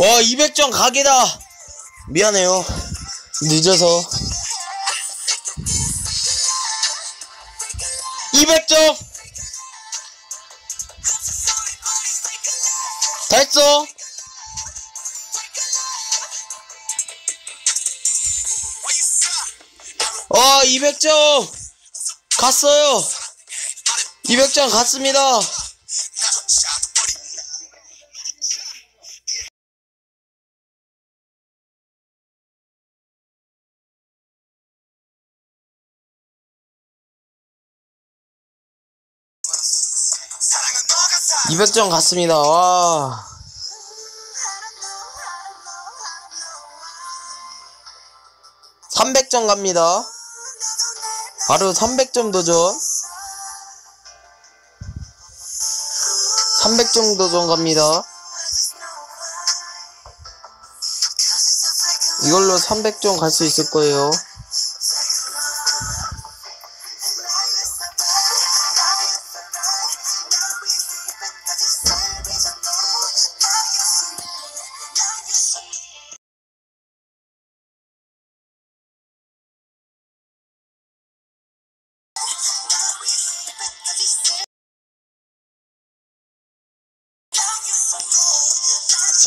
와 200점 각이다. 미안해요. 늦어서. 200점! 다 했어. 와 200점! 갔어요. 200점 갔습니다 이백 점 갔습니다. 와. 삼백 점 갑니다. 바로 300점 도전. 300점 도전 갑니다. 이걸로 300점 갈 수 있을 거예요.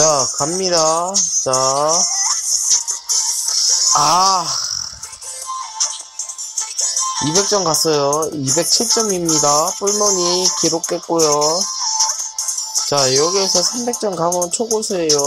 자, 갑니다. 자. 아. 200점 갔어요. 207점입니다. 뿔머니 기록했고요. 자, 여기에서 300점 가면 초고수예요.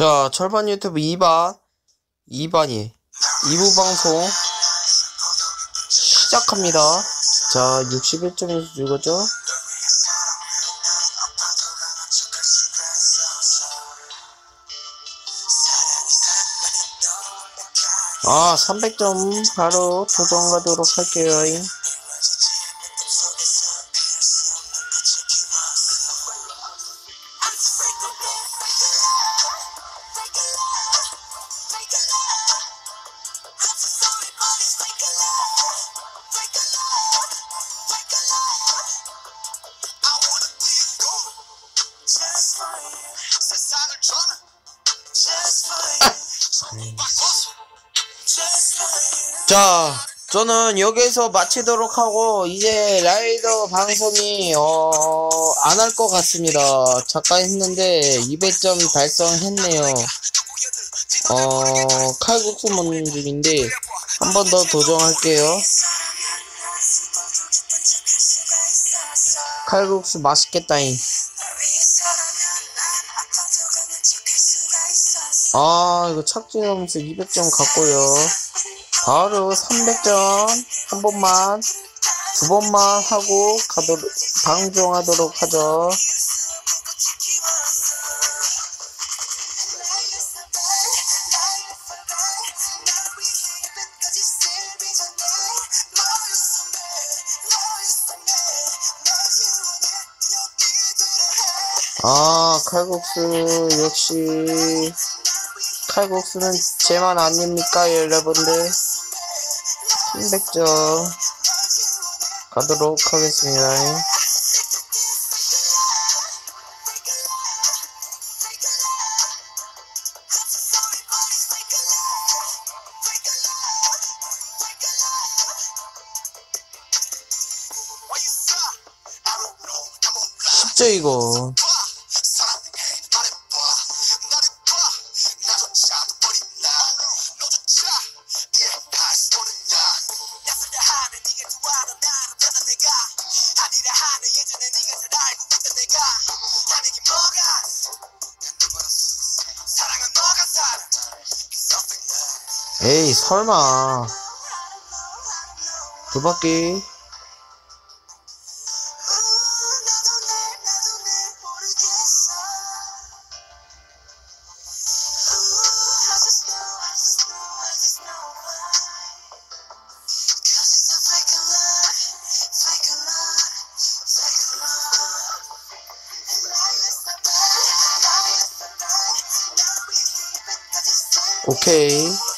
자, 철반 유튜브 2반. 2반이. 2부 방송. 시작합니다. 자, 61점에서 죽었죠? 아, 300점 바로 도전 가도록 할게요. 자, 저는 여기서 마치도록 하고, 이제 라이더 방송이, 어, 안 할 것 같습니다. 잠깐 했는데, 200점 달성했네요. 어, 칼국수 먹는 중인데, 한 번 더 도전할게요. 칼국수 맛있겠다잉. 아, 이거 착지하면서 200점 갔고요. 바로 300점 한 번만, 두 번만 하고 가도록, 방종하도록 하죠. 아, 칼국수, 역시, 칼국수는 제만 아닙니까, 여러분들? 300점 가도록 하겠습니다. 쉽죠, 이거? 에이 설마. 두 바퀴. 오케이.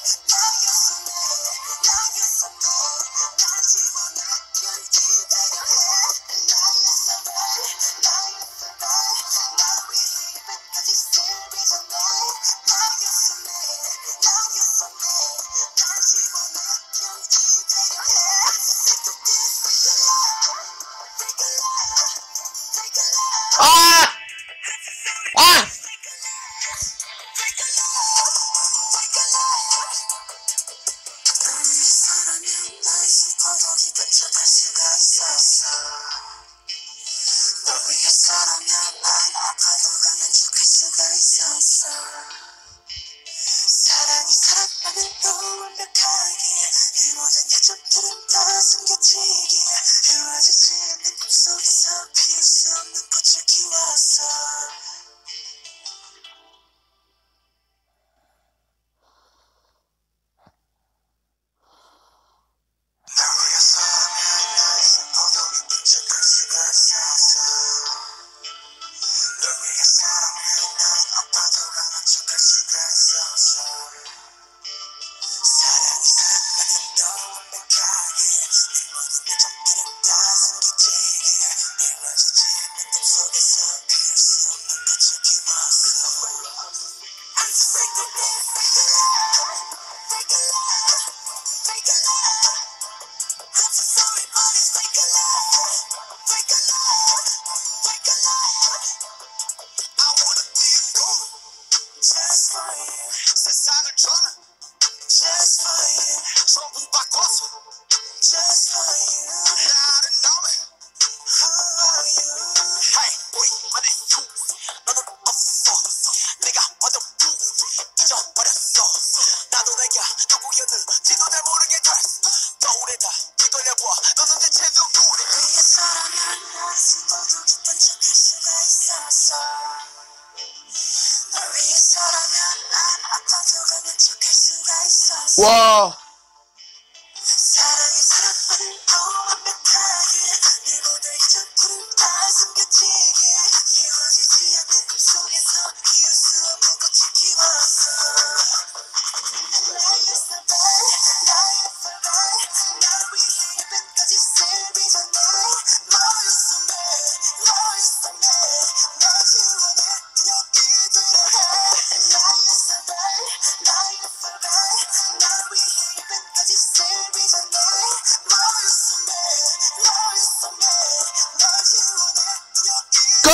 Whoa.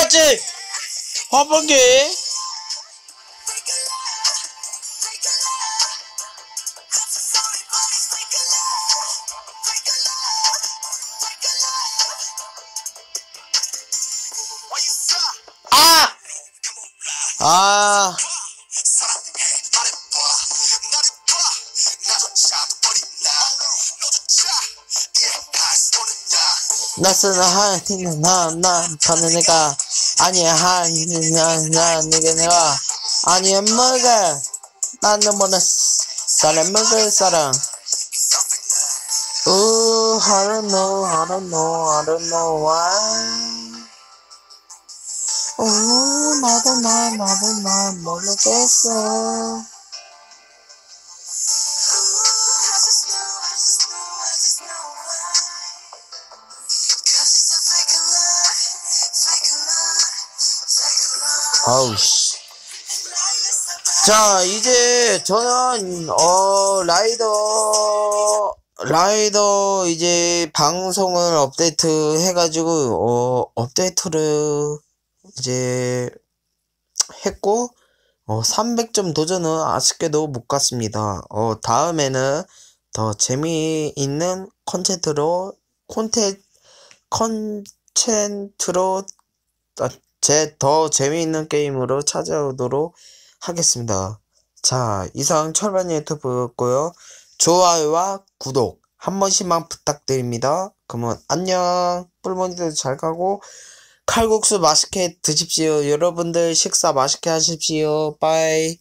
똑같이 화분기 아! 아. 나서나 하나 나나 반응 내가 아니 한나니가 아니 먹어 나는 뭐는 사람 먹을 사람. 오 I don't know I don't know I don't know why. 오 나도 나 나도 나 모르겠어. 아우씨. 자, 이제 저는, 어, 라이더, 라이더 이제 방송을 업데이트 해가지고, 어, 업데이트를 이제 했고, 어, 300점 도전은 아쉽게도 못 갔습니다. 어, 다음에는 더 재미있는 콘텐츠로, 콘텐, 콘텐츠로, 아, 제 더 재미있는 게임으로 찾아오도록 하겠습니다. 자, 이상 철반 유튜브였고요. 좋아요와 구독 한 번씩만 부탁드립니다. 그러면 안녕. 뿔머니도 잘 가고 칼국수 맛있게 드십시오. 여러분들 식사 맛있게 하십시오. 빠이.